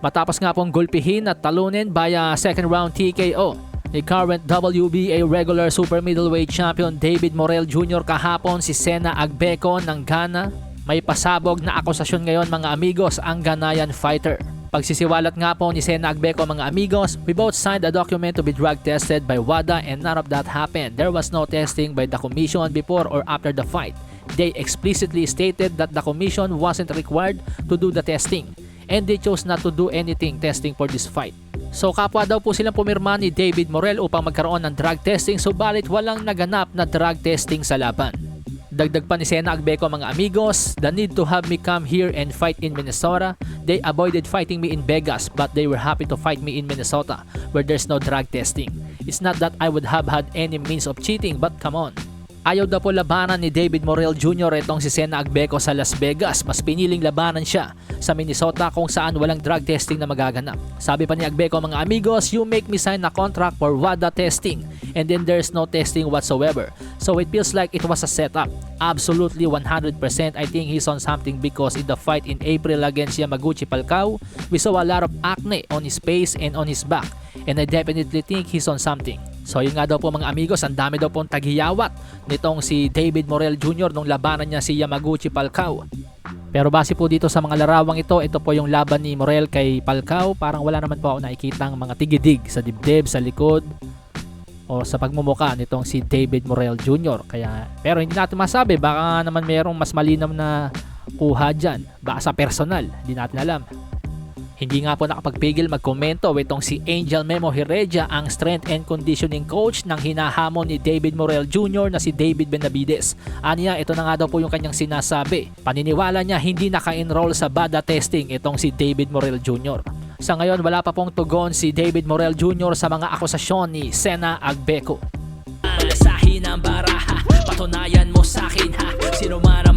Matapos nga pong gulpihin at talunin via second round TKO ni current WBA regular super middleweight champion David Morel Jr. kahapon si Sena Agbeco ng Ghana. May pasabog na akusasyon ngayon mga amigos ang Ghanaian fighter. Pagsisiwalat nga po ni Sena Agbeco mga amigos, we both signed a document to be drug tested by WADA and none of that happened. There was no testing by the commission before or after the fight. They explicitly stated that the commission wasn't required to do the testing and they chose not to do anything testing for this fight. So kapwa daw po silang pumirma ni David Morel upang magkaroon ng drug testing subalit walang naganap na drug testing sa laban. Dagdag pa ni Sena Agbeco mga amigos, the need to have me come here and fight in Minnesota. They avoided fighting me in Vegas but they were happy to fight me in Minnesota where there's no drug testing. It's not that I would have had any means of cheating but come on. Ayaw daw po labanan ni David Morel Jr. itong si Sena Agbeco sa Las Vegas. Mas piniling labanan siya sa Minnesota kung saan walang drug testing na magaganap. Sabi pa ni Agbeco mga amigos, you make me sign a contract for WADA testing and then there's no testing whatsoever. So it feels like it was a setup. Absolutely 100% I think he's on something because in the fight in April against Yamaguchi Palcao, we saw a lot of acne on his face and on his back. And I definitely think he's on something. So yun nga daw po mga amigos, ang dami daw pong tagiyawat nitong si David Morel Jr. nung labanan niya si Yamaguchi Palcao. Pero base po dito sa mga larawang ito, ito po yung laban ni Morel kay Palcao. Parang wala naman po ako nakikitang mga tigidig sa dibdib, sa likod, o sa pagmumuka nitong si David Morel Jr. Kaya, pero hindi natin masabi, baka naman mayroong mas malinam na kuha dyan. Baka sa personal, hindi natin alam. Hindi nga po nakapagpigil magkomento itong si Angel Memo Heredia ang strength and conditioning coach ng hinahamon ni David Morel Jr. na si David Benavides. Aniya, ito na nga daw po yung kanyang sinasabi. Paniniwala niya hindi naka-enroll sa BADA testing itong si David Morel Jr. Sa ngayon, wala pa pong tugon si David Morel Jr. sa mga akusasyon ni Sena Agbeco. Malasahin ang baraha, patunayan mo sa akin ha Sino man